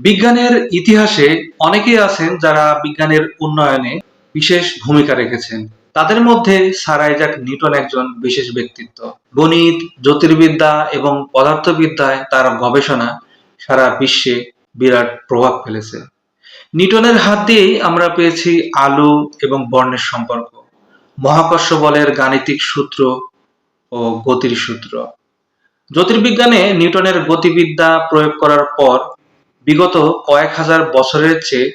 বিজ্ঞানের ইতিহাসে অনেকেই আছেন যারা বিজ্ঞানের উন্নয়নে বিশেষ ভূমিকা রেখেছেন। তাদের মধ্যে স্যার আইজাক নিউটন একজন বিশেষ ব্যক্তিত্ব। গণিত, জ্যোতির্বিদ্যা এবং পদার্থবিদ্যায় তার গবেষণা সারা বিশ্বে বিরাট প্রভাব ফেলেছে। নিউটনের হাত দিয়েই আমরা পেয়েছি আলো এবং বর্ণের সম্পর্ক। মহাকর্ষ বলের গাণিতিক সূত্র ও গতির সূত্র। জ্যোতির্বিজ্ঞানে নিউটনের গতিবিদ্যা প্রয়োগ করার পর বিগত কয়েক হাজার বছরের চেয়ে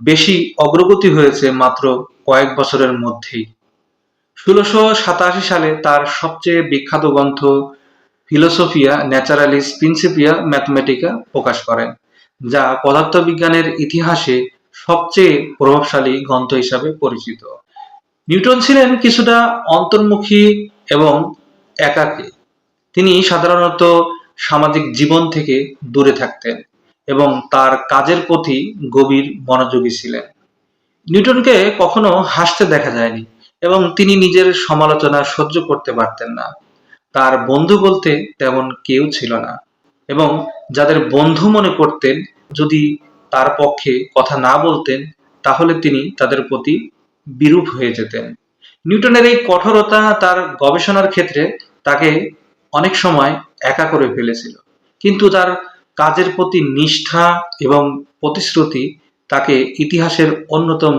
বেশি অগ্রগতি হয়েছে মাত্র কয়েক বছরের মধ্যেই। ষোলোশো সাতাশি সালে তার সবচেয়ে বিখ্যাত গ্রন্থ ফিলোসোফিয়া ন্যাচারালিস প্রিন্সিপিয়া ম্যাথমেটিকা প্রকাশ করেন, যা পদার্থবিজ্ঞানের ইতিহাসে সবচেয়ে প্রভাবশালী গ্রন্থ হিসাবে পরিচিত। নিউটন ছিলেন কিছুটা অন্তর্মুখী এবং একাকী। তিনি সাধারণত সামাজিক জীবন থেকে দূরে থাকতেন। এবং তার কাজের প্রতি গভীর মনোযোগী ছিলেন। নিউটনকে কখনো হাসতে দেখা যায়নি এবং তিনি নিজের সমালোচনা সহ্য করতে পারতেন না। তার বন্ধু বলতে তেমন কেউ ছিল না এবং যাদের বন্ধু মনে করতেন, যদি তার পক্ষে কথা না বলতেন, তাহলে তিনি তাদের প্রতি বিরূপ হয়ে যেতেন। নিউটনের এই কঠোরতা তার গবেষণার ক্ষেত্রে তাকে অনেক সময় একা করে ফেলেছিল। কিন্তু তার কাজের প্রতি নিষ্ঠা এবং প্রতিশ্রুতি তাকে ইতিহাসের অন্যতম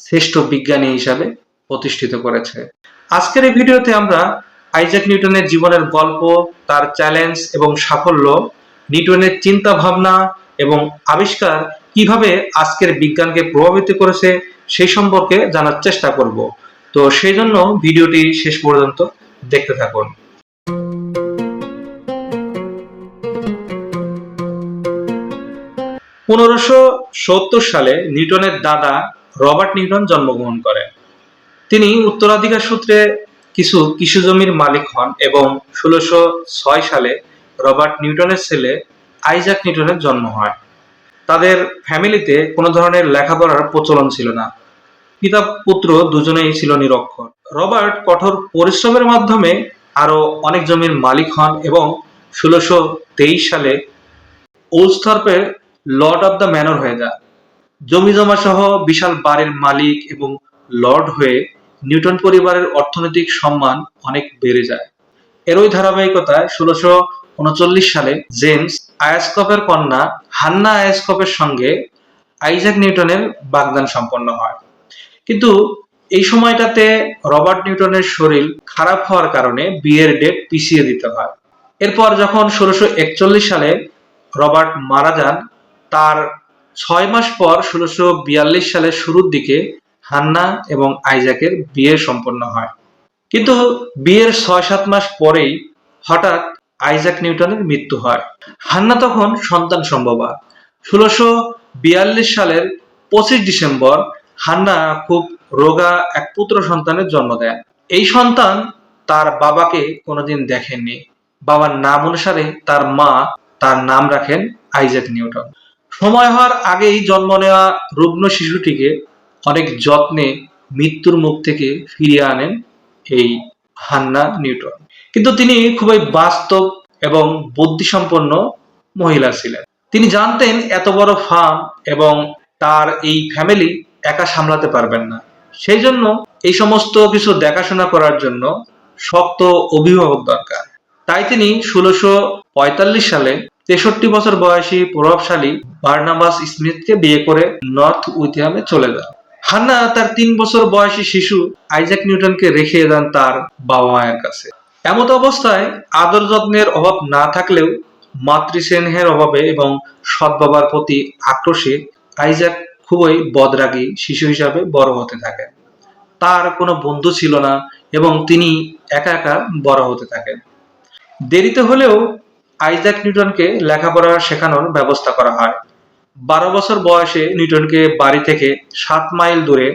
শ্রেষ্ঠ বিজ্ঞানী হিসাবে প্রতিষ্ঠিত করেছে। আজকের এই ভিডিওতে আমরা আইজাক নিউটনের জীবনের গল্প, তার চ্যালেঞ্জ এবং সাফল্য, নিউটনের চিন্তা ভাবনা এবং আবিষ্কার কীভাবে আজকের বিজ্ঞানকে প্রভাবিত করেছে সেই সম্পর্কে জানার চেষ্টা করব। তো সেই জন্য ভিডিওটি শেষ পর্যন্ত দেখতে থাকুন। পনেরোশো সত্তর সালে নিউটনের দাদা রবার্ট নিউটন জন্মগ্রহণ করেন। তিনি উত্তরাধিকার সূত্রে কিছু কৃষি জমির মালিক হন এবং ষোলোশো ছয় সালে রবার্ট নিউটনের ছেলে আইজাক নিউটনের জন্ম হয়। তাদের ফ্যামিলিতে কোনো ধরনের লেখাপড়ার প্রচলন ছিল না। পিতা পুত্র দুজনেই ছিল নিরক্ষর। রবার্ট কঠোর পরিশ্রমের মাধ্যমে আরও অনেক জমির মালিক হন এবং ষোলোশো তেইশ সালে ওলস্থর্পের লর্ড অব দ্য ম্যানর হয়ে যায়। জমি জমা সহ বিশাল বাড়ির মালিক এবং লর্ড হয়ে নিউটন পরিবারের অর্থনৈতিক সম্মান অনেক বেড়ে যায়। এরই ধারাবাহিকতায় ষোলোশো উনচল্লিশ সালে জেমস আয়াসকপের কন্যা হান্না আয়াসকপের সঙ্গে আইজাক নিউটনের বাগদান সম্পন্ন হয়। কিন্তু এই সময়টাতে রবার্ট নিউটনের শরীর খারাপ হওয়ার কারণে বিয়ের ডেট পিছিয়ে দিতে হয়। এরপর যখন ষোলোশো সালে রবার্ট মারা যান তার ছয় মাস পর ষোলোশো বিয়াল্লিশ সালের শুরুর দিকে হান্না এবং আইজাকের বিয়ে সম্পন্ন হয়। কিন্তু বিয়ের ছয় সাত মাস পরেই হঠাৎ আইজাক নিউটনের মৃত্যু হয়। হান্না তখন সন্তান সম্ভবা। ষোলোশো বিয়াল্লিশ সালের পঁচিশ ডিসেম্বর হান্না খুব রোগা এক পুত্র সন্তানের জন্ম দেন এই সন্তান তার বাবাকে কোনোদিন দেখেননি। বাবার নাম অনুসারে তার মা তার নাম রাখেন আইজাক নিউটন। সময় হওয়ার আগেই জন্ম নেওয়া রুগ্ন শিশুটিকে অনেক যত্নে মৃত্যুর মুখ থেকে ফিরিয়ে আনেন এই হান্না নিউটন। কিন্তু তিনি খুবই বাস্তব এবং বুদ্ধিসম্পন্ন মহিলা ছিলেন। তিনি জানতেন এত বড় ফার্ম এবং তার এই ফ্যামিলি একা সামলাতে পারবেন না। সেই জন্য এই সমস্ত কিছু দেখাশোনা করার জন্য শক্ত অভিভাবক দরকার। তাই তিনি ষোলোশো সালে তেষট্টি বছর বয়সী প্রভাবশালী বার্নাবাস স্মিথকে বিয়ে করে নর্থ উইথিয়ামে চলে যান। হান্না তার তিন বছর বয়সী শিশু আইজাক নিউটনকে রেখে যান তার বাবা মায়ের কাছে। এমত অবস্থায় আদর যত্নের অভাব না থাকলেও মাতৃস্নেহের অভাবে এবং সৎ বাবার প্রতি আক্রোশে আইজাক খুবই বদরাগী শিশু হিসাবে বড় হতে থাকেন। তার কোনো বন্ধু ছিল না এবং তিনি একা একা বড় হতে থাকেন। দেরিতে হলেও আইজাক নিউটনকে লেখাপড়া শেখানোর ব্যবস্থা করা হয়। বারো বছর বয়সে নিউটনকে বাড়ি থেকে সাত মাইল দূরে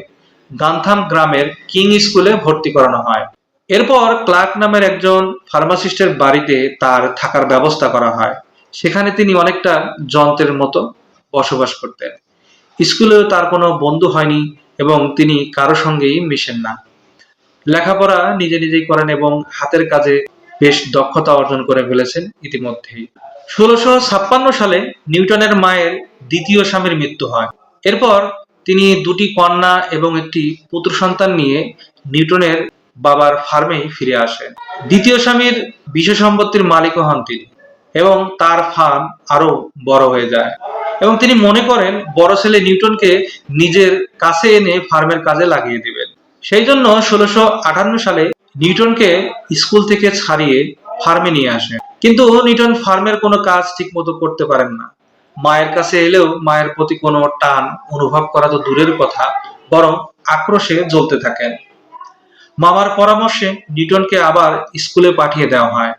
গান্থাম গ্রামের কিং স্কুলে ভর্তি করানো হয়। এরপর ক্লার্ক নামের একজন ফার্মাসিস্টের বাড়িতে তার থাকার ব্যবস্থা করা হয়। সেখানে তিনি অনেকটা যন্ত্রের মতো বসবাস করতেন। স্কুলেও তার কোনো বন্ধু হয়নি এবং তিনি কারও সঙ্গেই মিশেন না। লেখাপড়া নিজে নিজেই করেন এবং হাতের কাজে বেশ দক্ষতা অর্জন করে ফেলেছেন ইতিমধ্যেই। ষোলোশো ছাপ্পান্ন সালে নিউটনের মায়ের দ্বিতীয় স্বামীর মৃত্যু হয়। এরপর তিনি দুটি কন্যা এবং একটি পুত্র সন্তান নিয়ে নিউটনের বাবার ফার্মেই ফিরে আসেন। দ্বিতীয় স্বামীর বিষয় সম্পত্তির মালিকও হন তিনি এবং তার ফার্ম আরও বড় হয়ে যায়। এবং তিনি মনে করেন, বড় ছেলে নিউটনকে নিজের কাছে এনে ফার্মের কাজে লাগিয়ে দিবেন। সেই জন্য ষোলোশো আটান্ন সালে নিউটনকে স্কুল থেকে ছাড়িয়ে ফার্মে নিয়ে আসেন কিন্তু নিউটন ফার্মের কোনো কাজ ঠিক মতো করতে পারেন না। মায়ের কাছে এলেও মায়ের প্রতি কোনো টান অনুভব করা তো দূরের কথা, বরং আক্রোশে জ্বলতে থাকেন। মামার পরামর্শে নিউটনকে আবার স্কুলে পাঠিয়ে দেওয়া হয়।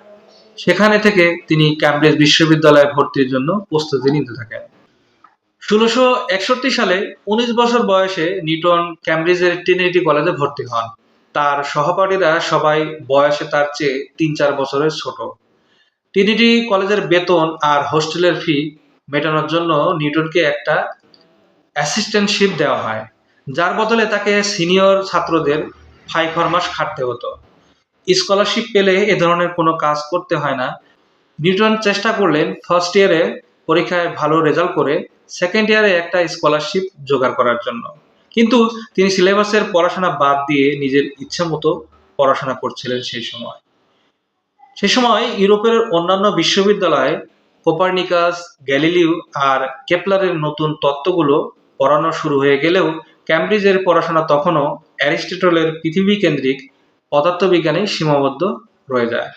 সেখানে থেকে তিনি ক্যামব্রিজ বিশ্ববিদ্যালয়ে ভর্তির জন্য প্রস্তুতি নিতে থাকেন। ষোলোশো একষট্টি সালে উনিশ বছর বয়সে নিউটন ক্যামব্রিজের ট্রিনিটি কলেজে ভর্তি হন। তার সহপাঠীরা সবাই বয়সে তার চেয়ে তিন চার বছরের ছোট। ট্রিনিটি কলেজের বেতন আর হোস্টেলের ফি মেটানোর জন্য নিউটনকে একটা অ্যাসিস্ট্যান্টশিপ দেওয়া হয়, যার বদলে তাকে সিনিয়র ছাত্রদের ফাইভ ফরমাস খাটতে হতো। স্কলারশিপ পেলে এ ধরনের কোনো কাজ করতে হয় না। নিউটন চেষ্টা করলেন ফার্স্ট ইয়ারে পরীক্ষায় ভালো রেজাল্ট করে সেকেন্ড ইয়ারে একটা স্কলারশিপ জোগাড় করার জন্য। কিন্তু তিনি সিলেবাসের পড়াশোনা বাদ দিয়ে নিজের ইচ্ছে মতো পড়াশোনা করছিলেন সেই সময়। সে সময় ইউরোপের অন্যান্য বিশ্ববিদ্যালয়ে, কোপার্নিকাস, গ্যালিলিও আর কেপলারের নতুন তত্ত্বগুলো পড়ানো শুরু হয়ে গেলেও ক্যামব্রিজের পড়াশোনা তখনও অ্যারিস্টটলের পৃথিবী কেন্দ্রিক পদার্থবিজ্ঞানে সীমাবদ্ধ রয়ে যায়।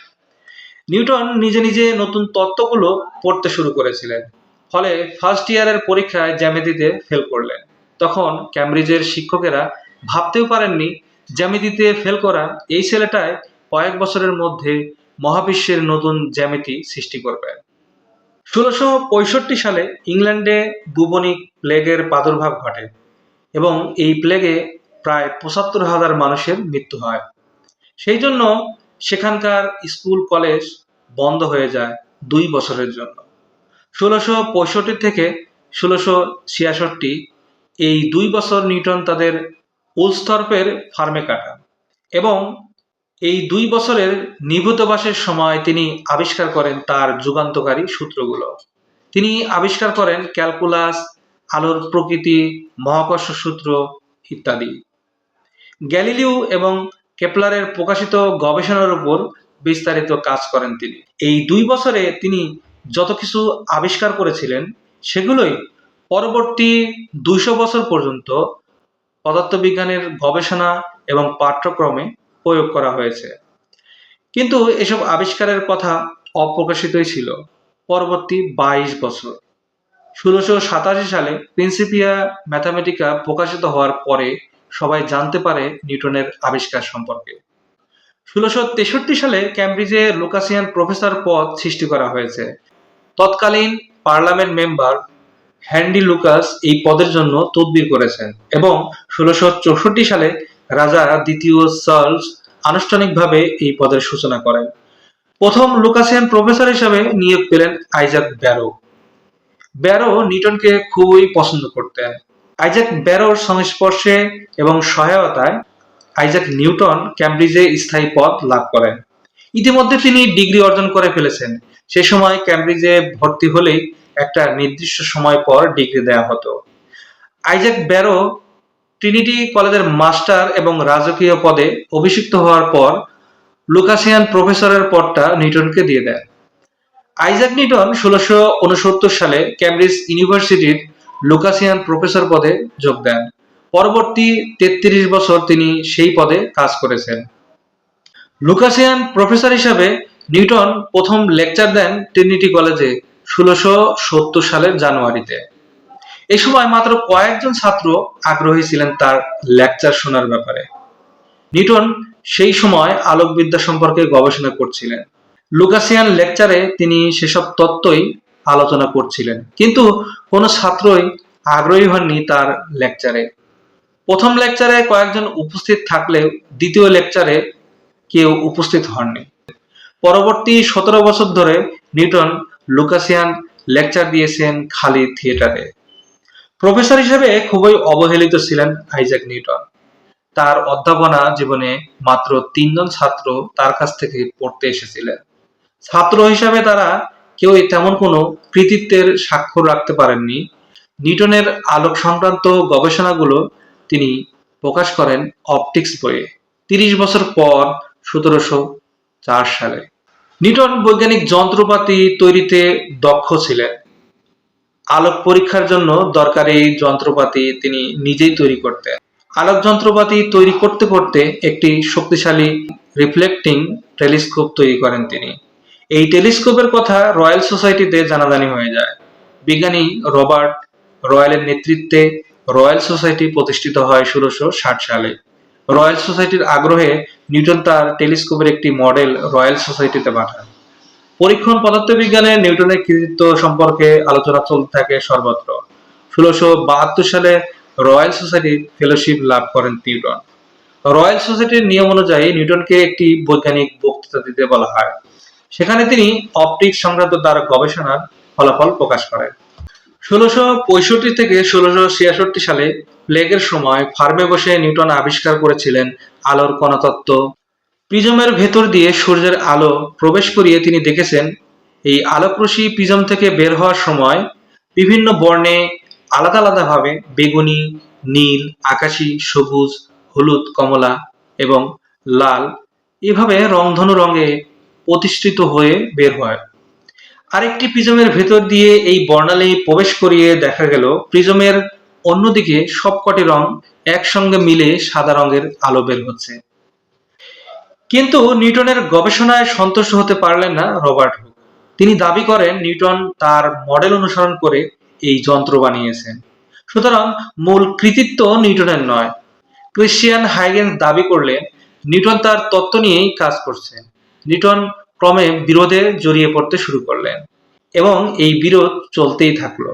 নিউটন নিজে নিজে নতুন তত্ত্বগুলো পড়তে শুরু করেছিলেন, ফলে ফার্স্ট ইয়ারের পরীক্ষায় জ্যামিতিতে ফেল করলেন। তখন ক্যামব্রিজের শিক্ষকেরা ভাবতেও পারেননি জ্যামিতিতে ফেল করা এই ছেলেটায় কয়েক বছরের মধ্যে মহাবিশ্বের নতুন জ্যামিতি সৃষ্টি করবে। ষোলোশো পঁয়ষট্টি সালে ইংল্যান্ডে বুবনিক প্লেগের প্রাদুর্ভাব ঘটে এবং এই প্লেগে প্রায় পঁচাত্তর হাজার মানুষের মৃত্যু হয়। সেই জন্য সেখানকার স্কুল, কলেজ বন্ধ হয়ে যায় দুই বছরের জন্য। ষোলোশো পঁয়ষট্টি থেকে ষোলোশো ছিয়াষট্টি এই দুই বছর নিউটন তাদের উলস্তর্পের ফার্মে কাটান এবং এই দুই বছরের নিভৃতবাসের সময় তিনি আবিষ্কার করেন তার যুগান্তকারী সূত্রগুলো। তিনি আবিষ্কার করেন ক্যালকুলাস, আলোর প্রকৃতি, মহাকর্ষ সূত্র ইত্যাদি। গ্যালিলিও এবং কেপলারের প্রকাশিত গবেষণার উপর বিস্তারিত কাজ করেন তিনি। এই দুই বছরে তিনি যত কিছু আবিষ্কার করেছিলেন, সেগুলোই পরবর্তী দুইশো বছর পর্যন্ত পদার্থবিজ্ঞানের গবেষণা এবং পাঠ্যক্রমে প্রয়োগ করা হয়েছে। কিন্তু এসব আবিষ্কারের কথা অপ্রকাশিতই ছিল পরবর্তী বাইশ বছর। ষোলোশো সাতাশি সালে প্রিন্সিপিয়া ম্যাথামেটিকা প্রকাশিত হওয়ার পরে সবাই জানতে পারে নিউটনের আবিষ্কার সম্পর্কে। ষোলোশো তেষট্টি সালে ক্যামব্রিজে লুকাসিয়ান প্রফেসর পদ সৃষ্টি করা হয়েছে। তৎকালীন পার্লামেন্ট মেম্বার হ্যান্ডি লুকাস এই পদের জন্য তদবির করেছেন এবং ষোলোশো সালে রাজা দ্বিতীয় চার্লস আনুষ্ঠানিকভাবে এই পদের সূচনা করেন। প্রথম লুকাসিয়ান প্রফেসর হিসাবে নিয়োগ পেলেন আইজাক ব্যারো। ব্যারো নিউটনকে খুবই পছন্দ করতেন। আইজাক ব্যারোর সংস্পর্শে এবং সহায়তায় আইজাক নিউটন ক্যামব্রিজে স্থায়ী পদ লাভ করেন। ইতিমধ্যে তিনি ডিগ্রি অর্জন করে ফেলেছেন। সে সময় ক্যামব্রিজে ভর্তি হলেই একটা নির্দিষ্ট সময় পর ডিগ্রি দেওয়া হতো। আইজাক ব্যারো ট্রিনিটি কলেজের মাস্টার এবং রাজকীয় পদে অভিষিক্ত হওয়ার পর লুকাসিয়ান প্রফেসরের পদটা নিউটনকে দিয়ে দেন। আইজাক নিউটন ষোলোশো উনসত্তর সালে ক্যামব্রিজ ইউনিভার্সিটির লুকাসিয়ান প্রফেসর পদে যোগ দেন। পরবর্তী তেত্রিশ বছর তিনি সেই পদে কাজ করেছেন। লুকাসিয়ান প্রফেসর হিসাবে নিউটন প্রথম লেকচার দেন ট্রিনিটি কলেজে। ষোলোশো সত্তর সালের জানুয়ারিতে। এ সময় মাত্র কয়েকজন ছাত্র আগ্রহী ছিলেন তার লেকচার শোনার ব্যাপারে। নিউটন সেই সময় আলোকবিদ্যা সম্পর্কে গবেষণা করছিলেন। লুকাসিয়ান লেকচারে তিনি সেসব তত্ত্বই আলোচনা করছিলেন। কিন্তু কোনো ছাত্রই আগ্রহী হননি তার লেকচারে। প্রথম লেকচারে কয়েকজন উপস্থিত থাকলেও দ্বিতীয় লেকচারে কেউ উপস্থিত হননি। পরবর্তী সতেরো বছর ধরে নিউটন লুকাসিয়ান লেকচার দিয়েছেন খালি থিয়েটারে। প্রফেসর হিসেবে খুবই অবহেলিত ছিলেন আইজাক নিউটন। তার অধ্যাপনা জীবনে মাত্র তিনজন ছাত্র তার কাছ থেকে পড়তে এসেছিলেন। ছাত্র হিসাবে তারা কেউই তেমন কোনো কৃতিত্বের স্বাক্ষর রাখতে পারেননি। নিউটনের আলোক সংক্রান্ত গবেষণাগুলো তিনি প্রকাশ করেন অপটিক্স বইয়ে। তিরিশ বছর পর সতেরোশো চার সালে। নিউটন বৈজ্ঞানিক যন্ত্রপাতি তৈরিতে দক্ষ ছিলেন। আলোক পরীক্ষার জন্য দরকারি যন্ত্রপাতি তিনি নিজেই তৈরি করতেন। আলোক যন্ত্রপাতি তৈরি করতে করতে একটি শক্তিশালী রিফ্লেক্টিং টেলিস্কোপ তৈরি করেন তিনি। এই টেলিস্কোপের কথা রয়্যাল সোসাইটিতে জানাজানি হয়ে যায়। বিজ্ঞানী রবার্ট রয়্যালের নেতৃত্বে রয়্যাল সোসাইটি প্রতিষ্ঠিত হয় ষোলোশো ষাট সালে। রয়্যাল সোসাইটির আগ্রহে নিউটন তার টেলিস্কোপের একটি মডেল রয়্যাল সোসাইটিতে পাঠান। পরীক্ষণ পদার্থবিজ্ঞানে নিউটনের কৃতিত্ব সম্পর্কে আলোচনা চলতে থাকে সর্বত্র। ষোলোশো বাহাত্তর সালে রয়্যাল সোসাইটির ফেলোশিপ লাভ করেন নিউটন। রয়্যাল সোসাইটির নিয়ম অনুযায়ী নিউটনকে একটি বৈজ্ঞানিক বক্তৃতা দিতে বলা হয়। সেখানে তিনি অপটিক্স সংক্রান্ত তার গবেষণার ফলাফল প্রকাশ করেন। ষোলোশো পঁয়ষট্টি থেকে ষোলোশো সালে প্লেগের সময় ফার্মে বসে নিউটন আবিষ্কার করেছিলেন আলোর কণাতত্ত্ব। প্রিজমের ভেতর দিয়ে সূর্যের আলো প্রবেশ করিয়ে তিনি দেখেছেন, এই আলোকরশ্মি প্রিজম থেকে বের হওয়ার সময় বিভিন্ন বর্ণে আলাদা আলাদাভাবে বেগুনি, নীল, আকাশি, সবুজ, হলুদ, কমলা এবং লাল এভাবে রংধনু রঙে প্রতিষ্ঠিত হয়ে বের হয়। আরেকটি প্রিজমের ভেতর দিয়ে এই বর্ণালী প্রবেশ করিয়ে দেখা গেল, প্রিজমের অন্যদিকে সবকটি রং একসঙ্গে মিলে সাদা রঙের আলো বের হচ্ছে। কিন্তু নিউটনের গবেষণায় সন্তুষ্ট হতে পারলেন না রবার্ট হুক। তিনি দাবি করেন নিউটন তার মডেল অনুসরণ করে এই যন্ত্র বানিয়েছেন। সুতরাং মূল কৃতিত্ব নিউটনের নয়। ক্রিশ্চিয়ান হাইগেন্স দাবি করলেন, নিউটন তার তত্ত্ব নিয়েই কাজ করছেন। নিউটন ক্রমে বিরোধে জড়িয়ে পড়তে শুরু করলেন এবং এই বিরোধ চলতেই থাকল,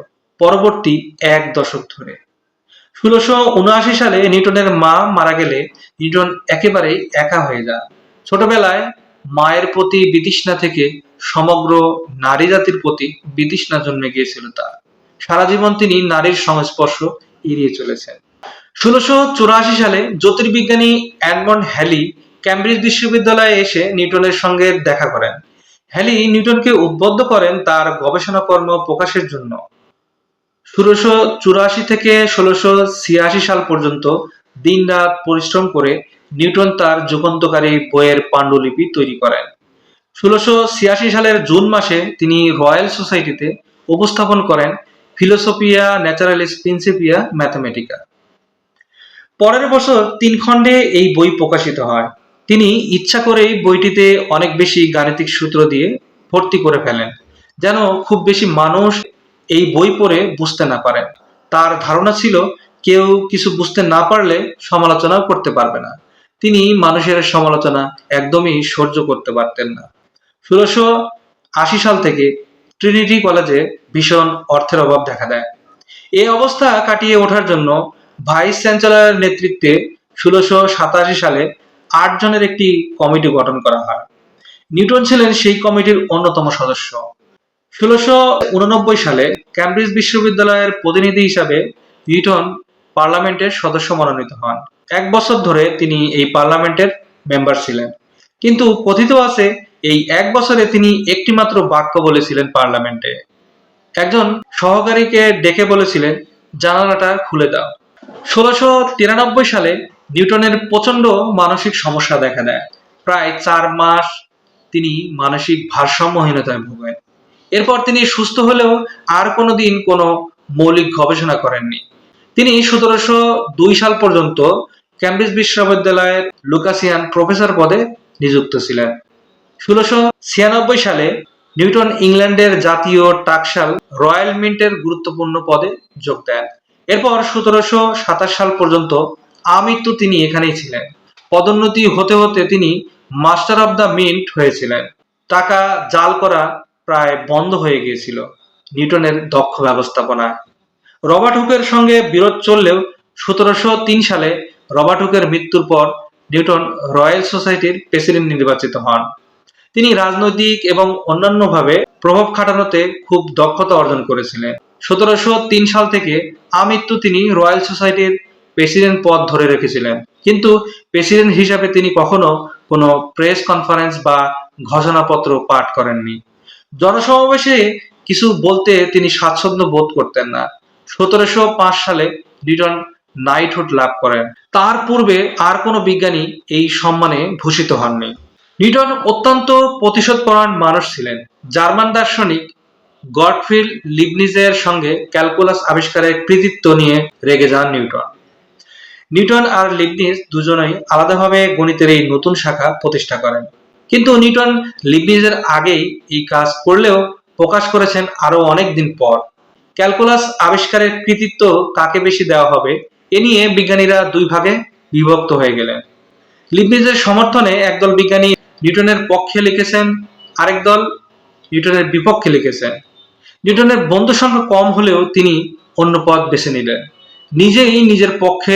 পরবর্তী এক দশক ধরে। ষোলোশো উনআশি সালে নিউটনের মা মারা গেলে নিউটন একেবারে একা হয়ে যান ছোটবেলায় মায়ের প্রতি বিতৃষ্ণা থেকে সমগ্র নারী জাতির প্রতি বিতৃষ্ণা জন্মে গিয়েছিল তার। সারা জীবন তিনি নারীর সংস্পর্শ এড়িয়ে চলেছেন। ষোলোশো চুরাশি সালে জ্যোতির্বিজ্ঞানী অ্যাডমন্ড হ্যালি ক্যামব্রিজ বিশ্ববিদ্যালয়ে এসে নিউটনের সঙ্গে দেখা করেন। হ্যালি নিউটনকে উদ্বুদ্ধ করেন তার গবেষণা কর্ম প্রকাশের জন্য। ষোলোশো চুরাশি থেকে ষোলোশো ছিয়াশি সাল পর্যন্ত দিনরাত পরিশ্রম করে নিউটন তার যুগান্তকারী বইয়ের পাণ্ডুলিপি তৈরি করেন। ষোলোশো ছিয়াশি সালের জুন মাসে তিনি রয়্যাল সোসাইটিতে উপস্থাপন করেন ফিলোসফিয়া ন্যাচারালিস প্রিন্সিপিয়া ম্যাথমেটিকা। পরের বছর তিন খণ্ডে এই বই প্রকাশিত হয়। তিনি ইচ্ছা করেই বইটিতে অনেক বেশি গাণিতিক সূত্র দিয়ে ভর্তি করে ফেলেন, যেন খুব বেশি মানুষ এই বই পড়ে বুঝতে না পারেন তার ধারণা ছিল, কেউ কিছু বুঝতে না পারলে সমালোচনাও করতে পারবে না। তিনি মানুষের সমালোচনা একদমই সহ্য করতে পারতেন না। ষোলোশো আশি সাল থেকে ট্রিনিটি কলেজে ভীষণ অর্থের অভাব দেখা দেয়। এই অবস্থা কাটিয়ে ওঠার জন্য ভাইস চ্যান্সেলরের নেতৃত্বে ষোলোশো সাতাশি সালে আট জনের একটি কমিটি গঠন করা হয়। নিউটন ছিলেন সেই কমিটির অন্যতম সদস্য। ষোলোশো উননব্বই সালে ক্যামব্রিজ বিশ্ববিদ্যালয়ের প্রতিনিধি হিসাবে নিউটন পার্লামেন্টের সদস্য মনোনীত হন। এক বছর ধরে তিনি এই পার্লামেন্টের মেম্বার ছিলেন। কিন্তু কথিত আছে, এই এক বছরে তিনি একটিমাত্র বাক্য বলেছিলেন পার্লামেন্টে। একজন সহকারীকে ডেকে বলেছিলেন, জানালাটা খুলে দাও। ষোলোশো তিরানব্বই সালে নিউটনের প্রচণ্ড মানসিক সমস্যা দেখা দেয়। প্রায় চার মাস তিনি মানসিক ভারসাম্যহীনতায় ভোগেন। এরপর তিনি সুস্থ হলেও আর কোনোদিন কোনো মৌলিক গবেষণা করেননি। তিনি সতেরোশো দুই সাল পর্যন্ত ক্যামব্রিজ বিশ্ববিদ্যালয়ের লুকাসিয়ান প্রফেসর পদে নিযুক্ত ছিলেন। ষোলোশো ছিয়ানব্বই সালে নিউটন ইংল্যান্ডের জাতীয় টাকশাল রয়্যাল মিন্টের গুরুত্বপূর্ণ পদে যোগ দেন। এরপর সতেরোশো সাতাশ সাল পর্যন্ত আমৃত্যু তিনি এখানেই ছিলেন। পদোন্নতি হতে হতে তিনি মাস্টার অব দ্য মিন্ট হয়েছিলেন। টাকা জাল করা প্রায় বন্ধ হয়ে গিয়েছিল নিউটনের দক্ষ ব্যবস্থাপনায়। রবার্ট হুকের সঙ্গে বিরোধ চললেও সতেরোশো তিন সালে রবার্ট হুকের মৃত্যুর পর নিউটন রয়্যাল সোসাইটির প্রেসিডেন্ট নির্বাচিত হন। তিনি রাজনৈতিক এবং অন্যান্যভাবে প্রভাব খাটানোতে খুব দক্ষতা অর্জন করেছিলেন। সতেরোশো তিন সাল থেকে আমৃত্যু তিনি রয়্যাল সোসাইটির প্রেসিডেন্ট পদ ধরে রেখেছিলেন। কিন্তু প্রেসিডেন্ট হিসাবে তিনি কখনো কোনো প্রেস কনফারেন্স বা ঘোষণাপত্র পাঠ করেননি। জনসমাবেশে কিছু বলতে তিনি স্বাচ্ছন্দ্য বোধ করতেন না। সতেরোশো পাঁচ সালে নিউটন নাইটহুড লাভ করেন। তার পূর্বে আর কোনো বিজ্ঞানী এই সম্মানে ভূষিত হননি। নিউটন অত্যন্ত প্রতিশোধপরায়ণ মানুষ ছিলেন। জার্মান দার্শনিক গডফ্রিড লিবনিজের সঙ্গে ক্যালকুলাস আবিষ্কারের কৃতিত্ব নিয়ে রেগে যান নিউটন। নিউটন আর লিবনিজ দুজনেই আলাদাভাবে গণিতের এই নতুন শাখা প্রতিষ্ঠা করেন। কিন্তু নিউটন লিবনিজের আগেই এই কাজ করলেও প্রকাশ করেছেন আরও অনেক দিন পর। ক্যালকুলাস আবিষ্কারের কৃতিত্ব কাকে বেশি দেওয়া হবে, এ নিয়ে বিজ্ঞানীরা দুই ভাগে বিভক্ত হয়ে গেলেন। লিবনিজের সমর্থনে একদল বিজ্ঞানী নিউটনের পক্ষে লিখেছেন, আরেক দল নিউটনের বিপক্ষে লিখেছেন। নিউটনের বন্ধু সংখ্যা কম হলেও তিনি অন্য পথ বেছে নিলেন। নিজেই নিজের পক্ষে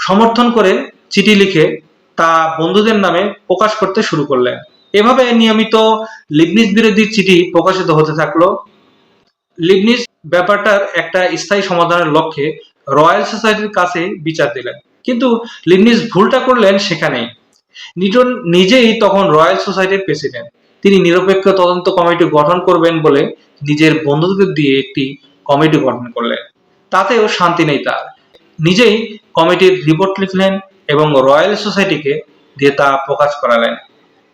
সমর্থন করে চিঠি লিখে তা বন্ধুদের নামে প্রকাশ করতে শুরু করলেন। এভাবে নিয়মিত লিবনিজ বিরোধী চিঠি প্রকাশিত হতে থাকল। লিবনিজ ব্যাপারটার একটা স্থায়ী সমাধানের লক্ষ্যে রয়্যাল সোসাইটির কাছে বিচার দিলেন। কিন্তু লিবনিজ ভুলটা করলেন সেখানেই। নিউটন নিজেই তখন রয়্যাল সোসাইটির প্রেসিডেন্ট। তিনি নিরপেক্ষ তদন্ত কমিটি গঠন করবেন বলে নিজের বন্ধুদের দিয়ে একটি কমিটি গঠন করলেন। তাতেও শান্তি নেই তার। নিজেই কমিটির রিপোর্ট লিখলেন এবং রয়্যাল সোসাইটিকে দিয়ে তা প্রকাশ করালেন।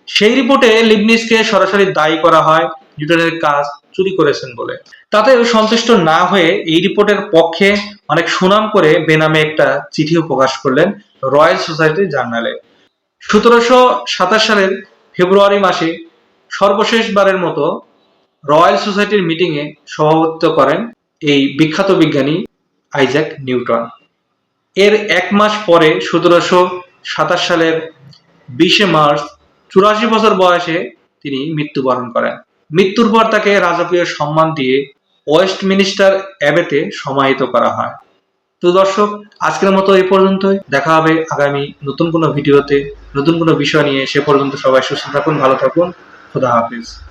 সেই রিপোর্টে লিবনিসকে সরাসরি দায়ী করা হয় নিউটনের কাজ চুরি করেছেন বলে। তাতেও সন্তুষ্ট না হয়ে এই রিপোর্টের পক্ষে অনেক সুনাম করে বেনামে একটা চিঠিও প্রকাশ করলেন রয়্যাল সোসাইটির জার্নালে সতেরোশো সাতাশ সালের ফেব্রুয়ারি মাসে সর্বশেষবারের মতো রয়্যাল সোসাইটির মিটিংয়ে সভাপতিত্ব করেন এই বিখ্যাত বিজ্ঞানী আইজ্যাক নিউটন এর এক মাস পরে সতেরোশো সাতাশ সালের বিশে মার্চ চুরাশি বছর বয়সে তিনি মৃত্যুবরণ করেন। মৃত্যুর পর তাকে রাজকীয় সম্মান দিয়ে ওয়েস্ট মিনিস্টার অ্যাবেতে সমাহিত করা হয়। তো দর্শক, আজকের মতো এই পর্যন্তই। দেখা হবে আগামী নতুন কোনো ভিডিওতে। নতুন কোনো বিষয় নিয়ে সে পর্যন্ত সবাই সুস্থ থাকুন, ভালো থাকুন। খুদা হাফিজ।